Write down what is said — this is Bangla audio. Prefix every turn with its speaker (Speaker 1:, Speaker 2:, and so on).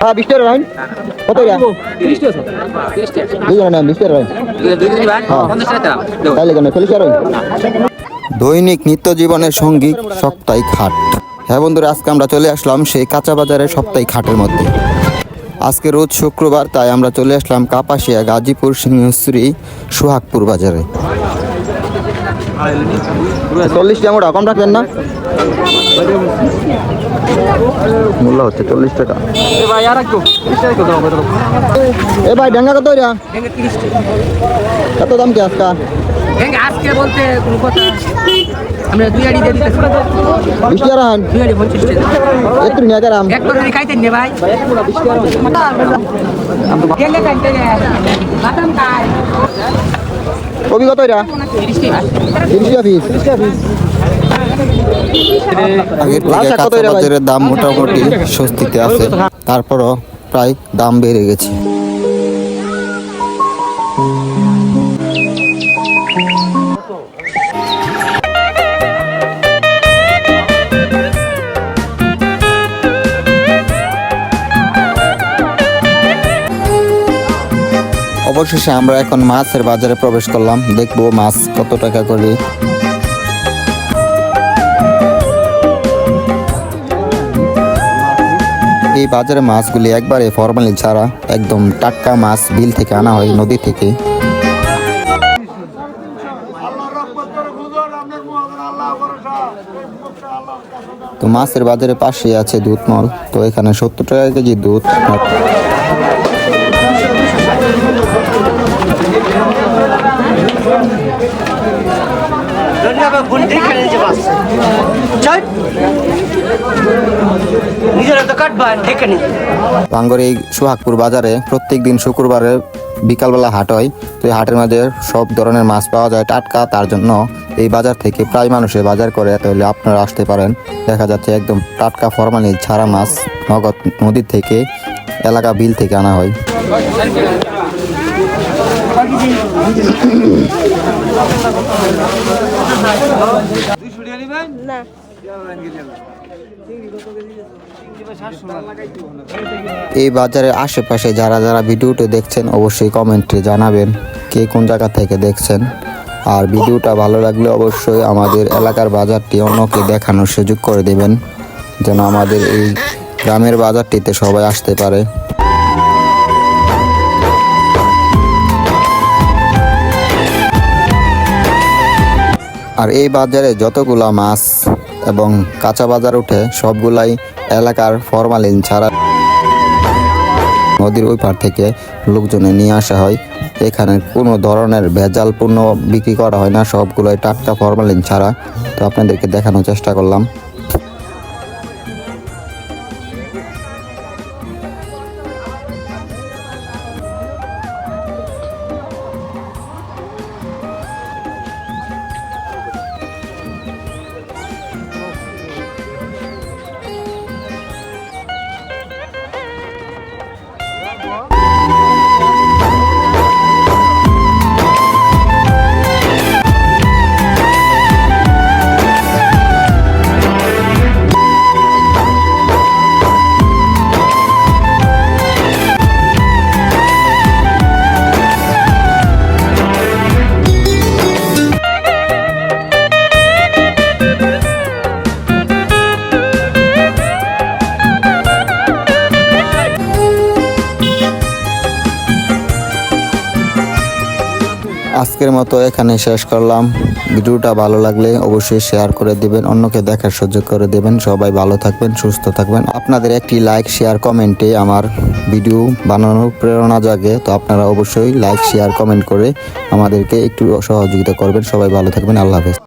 Speaker 1: হ্যাঁ বিশ টাকা রাখেন কত রে দুজন না বিশ টাকা রাখেন তাইলে কেন চল্লিশ টাকা দৈনিক নিত্য জীবনের সঙ্গী সপ্তাহিক হাট হ্যাঁ বন্ধুরা আজকে আমরা চলে আসলাম সেই কাঁচা বাজারের সপ্তাহিক হাটের মধ্যে। আজকে রোজ শুক্রবার তাই আমরা চলে আসলাম কাপাসিয়া গাজীপুর সিংহশ্রী সোহাগপুর বাজারে। চল্লিশ টাকা মোটা কম রাখবেন না? মূল্য হচ্ছে চল্লিশ টাকা। এ ভাই ডেঙ্গা কত কত দাম কি আজকা?
Speaker 2: আজকে বলতে কোনো কথা। আমরা দুই আড়ি দিয়ে দিতেছি।
Speaker 1: বিশ টাকা রাখেন
Speaker 2: দুই আড়ি পঞ্চাশ টাকা।
Speaker 1: একটু নিয়ে গেলাম।
Speaker 2: এক করে খাইতেন নে ভাই? গেলে খাইতে বাদাম খাই।
Speaker 1: কবি কত রে
Speaker 2: তিরিশ টাকা
Speaker 1: তিরিশ টাকা পিস আগের থেকে লাল শাক কত কাঁচা বাজারের দাম মোটামুটি স্বস্তিতে আছে। তারপরও প্রায় দাম বেড়ে গেছে। অবশেষে আমরা এখন মাছের বাজারে প্রবেশ করলাম। দেখব মাছ কত টাকা করে। এই বাজারে মাছগুলি একবারে ফরমালি ছাড়া একদম টাটকা মাছ বিল থেকে আনা হয় নদী থেকে। তো মাছের বাজারে পাশে আছে দুধ মল তো এখানে সত্তর টাকা কেজি দুধ। পাঙ্গর এই সোহাগপুর বাজারে প্রত্যেক দিন শুক্রবারে বিকালবেলা হাট হয়। তো এই হাটের মাঝে সব ধরনের মাছ পাওয়া যায় টাটকা। তার জন্য এই বাজার থেকে প্রায় মানুষে বাজার করে। তাহলে আপনারা আসতে পারেন। দেখা যাচ্ছে একদম টাটকা ফরমালি ছাড়া মাছ নগদ নদীর থেকে এলাকা বিল থেকে আনা হয়। এই বাজারের আশেপাশে যারা যারা ভিডিওটি দেখছেন, অবশ্যই কমেন্টে জানাবেন কে কোন জায়গা থেকে দেখছেন। আর ভিডিওটা ভালো লাগলে অবশ্যই আমাদের এলাকার বাজারটি অন্যকে দেখানোর সুযোগ করে দেবেন, যেন আমাদের এই গ্রামের বাজারটিতে সবাই আসতে পারে। আর এই বাজারে যতগুলা মাছ এবং কাঁচা বাজার উঠে সবগুলাই এলাকার ফরমালিন ছাড়া নদীর ওই পার থেকে লোকজনে নিয়ে আসা হয়। এখানে কোনো ধরনের ভেজাল পণ্য বিক্রি করা হয় না, সবগুলোই টাটকা ফরমালিন ছাড়া। তো আপনাদেরকে দেখানোর চেষ্টা করলাম। আজকের মতো এখানে শেষ করলাম। ভিডিওটা ভালো লাগলে অবশ্যই শেয়ার করে দিবেন, অন্যকে দেখার সুযোগ করে দেবেন। সবাই ভালো থাকবেন, সুস্থ থাকবেন। আপনাদের একটি লাইক শেয়ার কমেন্টে আমার ভিডিও বানানোর প্রেরণা জাগে। তো আপনারা অবশ্যই লাইক শেয়ার কমেন্ট করে আমাদেরকে একটু সহযোগিতা করবেন। সবাই ভালো থাকবেন, আল্লাহ হাফেজ।